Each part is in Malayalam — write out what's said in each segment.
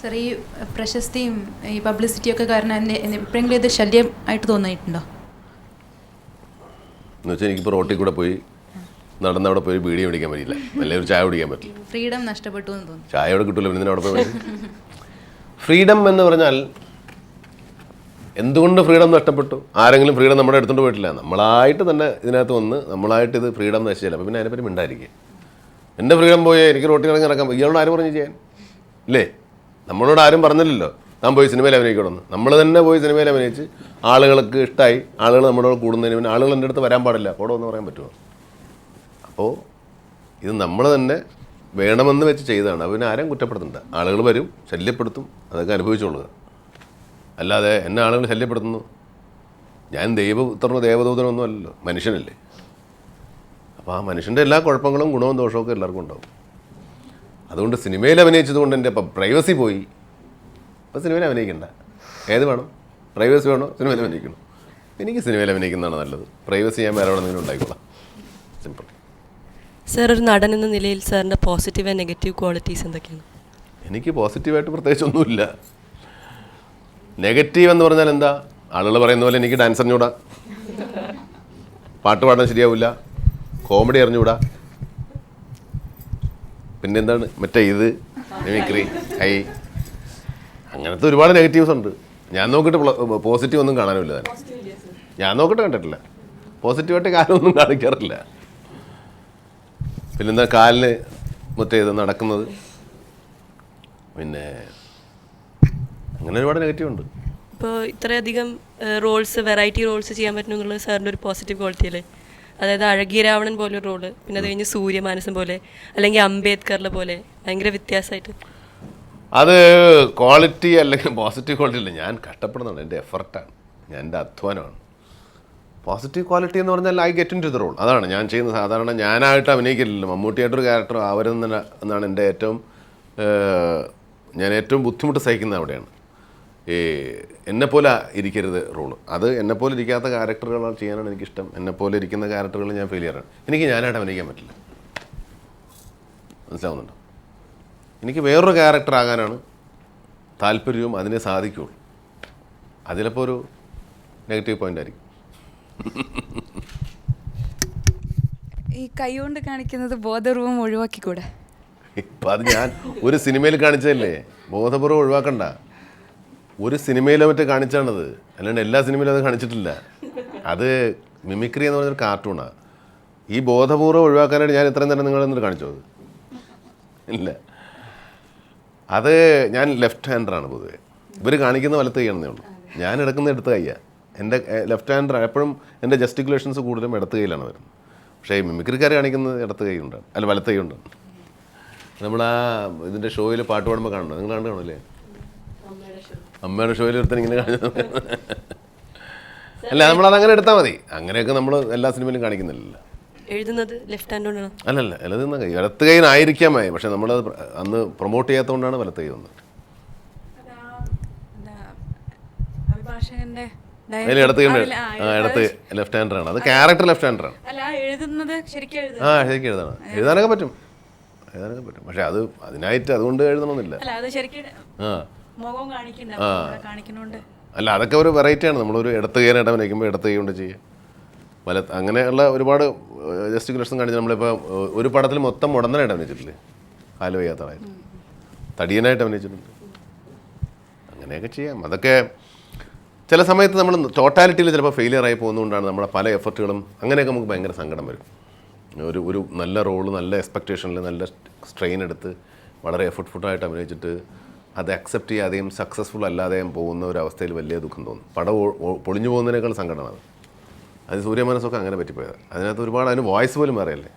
സർ ഈ പ്രശസ്തിയും ഈ പബ്ലിസിറ്റിയും ഒക്കെ കാരണം എന്നെ എപ്പോഴെങ്കിലും ഇത് ശല്യം ആയിട്ട് തോന്നിയിട്ടുണ്ടോ? എന്നുവെച്ചാൽ എനിക്കിപ്പോൾ റോട്ടിൽ കൂടെ പോയി നടന്ന് അവിടെ പോയി ബീഡിയും പിടിക്കാൻ പറ്റില്ല അല്ലെങ്കിൽ ഒരു ചായ കുടിക്കാൻ പറ്റില്ല. ഫ്രീഡം നഷ്ടപ്പെട്ടു എന്ന് തോന്നുന്നു. ചായ അവിടെ കിട്ടില്ല പിന്നെ അവിടെ പോയി. ഫ്രീഡം എന്ന് പറഞ്ഞാൽ എന്തുകൊണ്ട് ഫ്രീഡം നഷ്ടപ്പെട്ടു? ആരെങ്കിലും ഫ്രീഡം നമ്മുടെ എടുത്തുകൊണ്ട് പോയിട്ടില്ല. നമ്മളായിട്ട് തന്നെ ഇതിനകത്ത് വന്ന് നമ്മളായിട്ട് ഇത് ഫ്രീഡം നശിച്ചില്ല? അപ്പോൾ പിന്നെ അതിനെപ്പറ്റി മിണ്ടായിരിക്കുക എന്റെ ഫ്രീഡം പോയി എനിക്ക് റോട്ടിൽ ഇറങ്ങി നടക്കാം ഇയാളോട് ആരും പറഞ്ഞു ചെയ്യാൻ? ഇല്ലേ? നമ്മളോട് ആരും പറഞ്ഞില്ലല്ലോ. ഞാൻ പോയി സിനിമയിൽ അഭിനയിക്കണമെന്ന് നമ്മൾ തന്നെ പോയി സിനിമയിൽ അഭിനയിച്ച് ആളുകൾക്ക് ഇഷ്ടമായി ആളുകൾ നമ്മളോട് കൂടുന്നതിന് പിന്നെ ആളുകൾ എന്റെ അടുത്ത് വരാൻ പാടില്ല. കൂടെ എന്ന് പറയാൻ പറ്റുമോ? അപ്പോൾ ഇത് നമ്മൾ തന്നെ വേണമെന്ന് വെച്ച് ചെയ്തതാണ്. അവന് ആരും കുറ്റപ്പെടുത്തണ്ട. ആളുകൾ വരും ശല്യപ്പെടുത്തും. അതൊക്കെ അനുഭവിച്ചോളുക. അല്ലാതെ എന്നെ ആളുകൾ ശല്യപ്പെടുത്തുന്നു. ഞാൻ ദൈവപുത്രനോ ദേവദൂതനോ ഒന്നും അല്ലല്ലോ. മനുഷ്യനല്ലേ. അപ്പോൾ ആ മനുഷ്യന്റെ എല്ലാ കുഴപ്പങ്ങളും ഗുണവും ദോഷവും ഒക്കെ എല്ലാവർക്കും ഉണ്ടാവും. അതുകൊണ്ട് സിനിമയിൽ അഭിനയിച്ചത് കൊണ്ട് എന്റെ ഇപ്പം പ്രൈവസി പോയി. അപ്പം സിനിമയിൽ അഭിനയിക്കണ്ട. ഏത് വേണം? പ്രൈവസി വേണോ? സിനിമയിൽ അഭിനയിക്കണം. എനിക്ക് സിനിമയിൽ അഭിനയിക്കുന്നതാണ് നല്ലത്. പ്രൈവസി ഞാൻ വേറെ എവിടെയെങ്കിലും ഉണ്ടായിക്കോളാം. സിമ്പിൾ സാർ ഒരു നടൻ എന്ന നിലയിൽ സാറിന്റെ പോസിറ്റീവ് ആൻഡ് നെഗറ്റീവ് ക്വാളിറ്റീസ് എന്തൊക്കെയാണ്? എനിക്ക് പോസിറ്റീവായിട്ട് പ്രത്യേകിച്ചൊന്നുമില്ല നെഗറ്റീവ് എന്ന് പറഞ്ഞാൽ എന്താ? ആളുകൾ പറയുന്ന പോലെ എനിക്ക് ഡാൻസ് അറിഞ്ഞൂടാ പാട്ട് പാടാൻ ശരിയാവില്ല. കോമഡി അറിഞ്ഞൂടാ പിന്നെന്താണ്? മറ്റേ ഇത്. മിമിക്രി ഹൈ അങ്ങനത്തെ ഒരുപാട് നെഗറ്റീവ്സ് ഉണ്ട്. ഞാൻ നോക്കിയിട്ട് പോസിറ്റീവ് ഒന്നും കാണാനില്ല തന്നെ. ഞാൻ നോക്കിയിട്ട് കണ്ടിട്ടില്ല. പോസിറ്റീവായിട്ട് കാലമൊന്നും കാണിക്കാറില്ല. പിന്നെന്താ കാലിന് മറ്റേ ഇത് നടക്കുന്നത്? പിന്നെ അങ്ങനെ ഒരുപാട് നെഗറ്റീവ് ഉണ്ട്. ഇപ്പോൾ ഇത്രയധികം റോൾസ് വെറൈറ്റി റോൾസ് ചെയ്യാൻ പറ്റുന്നുള്ളത് സാറിന്റെ ഒരു പോസിറ്റീവ് ക്വാളിറ്റി അല്ലേ? അതായത് അഴകിയ രാവണൻ പോലെ ഒരു റോൾ പിന്നെ അത് കഴിഞ്ഞ് സൂര്യമാനസം പോലെ അല്ലെങ്കിൽ അംബേദ്കറിലെ പോലെ. ഭയങ്കര വ്യത്യാസമായിട്ട്. അത് ക്വാളിറ്റി അല്ലെങ്കിൽ പോസിറ്റീവ് ക്വാളിറ്റി അല്ല. ഞാൻ കഷ്ടപ്പെടുന്നുണ്ട്. എന്റെ എഫർട്ടാണ് ഞാൻ എന്റെ അധ്വാനമാണ്. പോസിറ്റീവ് ക്വാളിറ്റി എന്ന് പറഞ്ഞാൽ I get into the role അതാണ് ഞാൻ ചെയ്യുന്നത്. സാധാരണ ഞാനായിട്ട് അഭിനയിക്കില്ലല്ലോ. മമ്മൂട്ടിയായിട്ടൊരു ക്യാരക്ടർ അവരെന്ന എന്നാണ് എന്റെ ഏറ്റവും ഞാൻ ഏറ്റവും ബുദ്ധിമുട്ട് സഹിക്കുന്നത് അവിടെയാണ്. ഈ എന്നെപ്പോലെ ഇരിക്കരുത് റോൾ. അത് എന്നെപ്പോലെ ഇരിക്കാത്ത ക്യാരക്ടറുകൾ ചെയ്യാനാണ് എനിക്കിഷ്ടം. എന്നെപ്പോലെ ഇരിക്കുന്ന ക്യാരക്ടറുകൾ ഞാൻ ഫെയിലിയറാണ് എനിക്ക് ഞാനായിട്ട് അഭിനയിക്കാൻ പറ്റില്ല. മനസ്സിലാവുന്നുണ്ടോ? എനിക്ക് വേറൊരു ക്യാരക്ടർ ആകാനാണ് താല്പര്യവും അതിനെ സാധിക്കുകയുള്ളൂ. അതിലപ്പോൾ ഒരു നെഗറ്റീവ് പോയിന്റ് ആയിരിക്കും. ഈ കൈകൊണ്ട് കാണിക്കുന്നത് ബോധപൂർവം ഒഴിവാക്കിക്കൂടെ? ഇപ്പം അത് ഞാൻ ഒരു സിനിമയിൽ കാണിച്ചതല്ലേ? ബോധപൂർവം ഒഴിവാക്കണ്ട. ഒരു സിനിമയിലോ മറ്റേ കാണിച്ചാണത്. അല്ലാണ്ട് എല്ലാ സിനിമയിലും അത് കാണിച്ചിട്ടില്ല. അത് മിമിക്രി എന്ന് പറഞ്ഞൊരു കാർട്ടൂണാണ് ഈ ബോധപൂർവം ഒഴിവാക്കാനായിട്ട് ഞാൻ ഇത്രയും നേരം നിങ്ങളെ എന്നിട്ട് കാണിച്ചോ? ഇല്ല. അത് ഞാൻ ലെഫ്റ്റ് ഹാൻഡറാണ് പൊതുവേ. ഇവർ കാണിക്കുന്ന വലത്ത് കൈയാണെന്നേ ഉള്ളൂ. ഞാൻ എടുക്കുന്ന എടുത്ത് കയ്യാ എന്റെ ലെഫ്റ്റ് ഹാൻഡർ എപ്പോഴും എന്റെ ജസ്റ്റിക്കുലേഷൻസ് കൂടുതലും ഇടത്ത് കൈയിലാണ് വരുന്നത്. പക്ഷേ ഈ മിമിക്രിക്കാർ കാണിക്കുന്നത് ഇടത്ത് കൈ അല്ല വലത്ത് കൈ കൊണ്ടാണ്. നമ്മൾ ആ ഇതിന്റെ ഷോയിൽ പാട്ട് പാടുമ്പോൾ കാണണം നിങ്ങൾ കണ്ടു കാണുമല്ലേ? അമ്മയുടെ ഷോയിൽ ഒരുത്തൻ ഇങ്ങനെ കാണുന്നത് അല്ല നമ്മളത് അങ്ങനെ എടുത്താൽ മതി. അങ്ങനെയൊക്കെ നമ്മൾ എല്ലാ സിനിമയിലും കാണിക്കുന്നില്ല എഴുതുന്നത് ലെഫ്റ്റ് ഹാൻഡ് കൊണ്ടാണ്? അല്ലല്ല ഇലത് നിന്ന കൈ വലത്ത് കൈനായിരിക്കാം മതി. പക്ഷെ നമ്മൾ അന്ന് പ്രൊമോട്ട് ചെയ്യാത്തതുകൊണ്ടാണ് വലത്ത് കൈ വന്നത്. ഇടത്ത് ഇടത്ത് ലെഫ്റ്റ് ഹാൻഡറാണ് അത് ക്യാരക്ടർ ലെഫ്റ്റ് ഹാൻഡറാണ് അല്ല ആ എഴുതുന്നത് ശരിക്കും എഴുതുന്നത്. ആ ശരിക്കും എഴുതണം. എഴുതാനൊക്കെ പറ്റും. എഴുതാനൊക്കെ പറ്റും. പക്ഷെ അത് അതിനായിട്ട് അതുകൊണ്ട് എഴുതണമെന്നില്ല. അല്ല അത് ശരിക്കും ആ. അല്ല അതൊക്കെ ഒരു വെറൈറ്റിയാണ് നമ്മളൊരു ഇടത്ത് കൈനായിട്ട് വയ്ക്കുമ്പോൾ ഇടത്ത് കൈ കൊണ്ട് ചെയ്യുക വല അങ്ങനെയുള്ള ഒരുപാട് ജസ്റ്റിക്കുലേഷൻ കാണിച്ച് നമ്മളിപ്പോൾ ഒരു പടത്തിൽ മൊത്തം മുടന്തനായിട്ട് അഭിനയിച്ചിട്ടില്ലേ കാൽ വയ്യാത്ത ആളായിട്ട് തടിയനായിട്ട് അഭിനയിച്ചിട്ടുണ്ട് അങ്ങനെയൊക്കെ ചെയ്യാം. അതൊക്കെ ചില സമയത്ത് നമ്മൾ ടോട്ടാലിറ്റിയിൽ ചിലപ്പോൾ ഫെയിലിയർ ആയി പോകുന്നതുകൊണ്ടാണ് നമ്മുടെ പല എഫർട്ടുകളും അങ്ങനെയൊക്കെ നമുക്ക് ഭയങ്കര സങ്കടം വരും. ഒരു ഒരു നല്ല റോൾ നല്ല എക്സ്പെക്റ്റേഷനിൽ നല്ല സ്ട്രെയിൻ എടുത്ത് വളരെ എഫർട്ട്ഫുള്ളായിട്ട് അഭിനയിച്ചിട്ട് അത് അക്സെപ്റ്റ് ചെയ്യാതെയും സക്സസ്ഫുൾ അല്ലാതെയും പോകുന്ന ഒരു അവസ്ഥയിൽ വലിയ ദുഃഖം തോന്നും. പടം പൊളിഞ്ഞു പോകുന്നതിനേക്കാൾ സങ്കടമാണ്. അത് സൂര്യമനസ്സൊക്കെ അങ്ങനെ പറ്റിപ്പോയത്. അതിനകത്ത് ഒരുപാട് അതിന് വോയിസ് പോലും അറിയല്ലേ?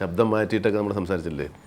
ശബ്ദം മാറ്റിയിട്ടൊക്കെ നമ്മൾ സംസാരിച്ചില്ലേ?